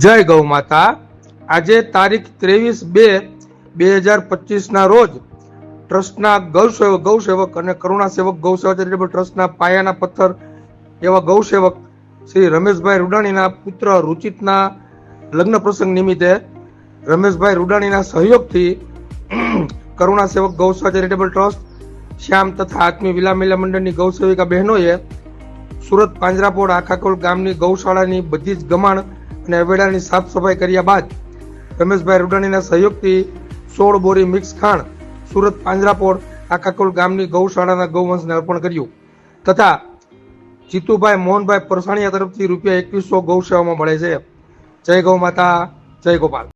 જય ગૌ માતા. આજે તારીખ ત્રેવીસ બે બે હજાર પચીસના રોજ ટ્રસ્ટના ગૌસેવક ગૌસેવક અને કરુણા સેવક ગૌસેવા ચેરિટેબલ ટ્રસ્ટના પાયાના પથ્થર એવા ગૌસેવક શ્રી રમેશભાઈ રૂડાણીના પુત્ર રુચિતના લગ્ન પ્રસંગ નિમિત્તે રમેશભાઈ રૂડાણીના સહયોગથી કરુણા સેવક ગૌસેવા ચેરિટેબલ ટ્રસ્ટ શ્યામ તથા આત્મી વિલા મહિલા મંડળની ગૌસેવિકા બહેનોએ સુરત પાંજરાપોળ આખાકોલ ગામની ગૌશાળાની બધી જ ગમાણ અને સાફ સફાઈ કર્યા બાદ રમેશભાઈ રૂડાણીના સહયોગથી સોળ બોરી મિક્સ ખાણ સુરત પાંજરાપોળ આખાકોલ ગામની ગૌશાળાના ગૌવંશને અર્પણ કર્યું. તથા જીતુભાઈ મોહનભાઈ પરસાણીયા તરફથી રૂપિયા એકવીસો ગૌ સેવામાં મળે છે. જય ગૌ માતા, જય ગોપાલ.